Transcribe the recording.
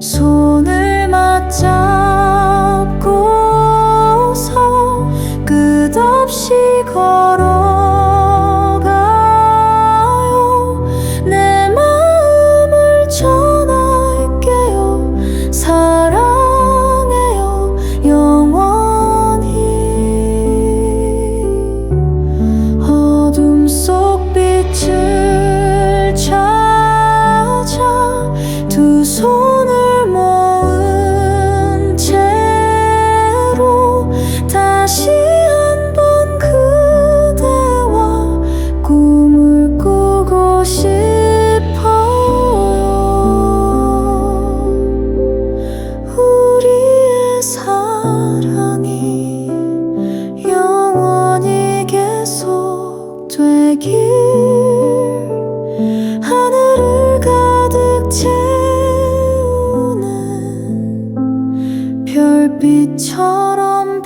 손을 맞잡고서 끝없이 걸어 사랑이 영원히 계속되길. 하늘을 가득 채우는 별빛처럼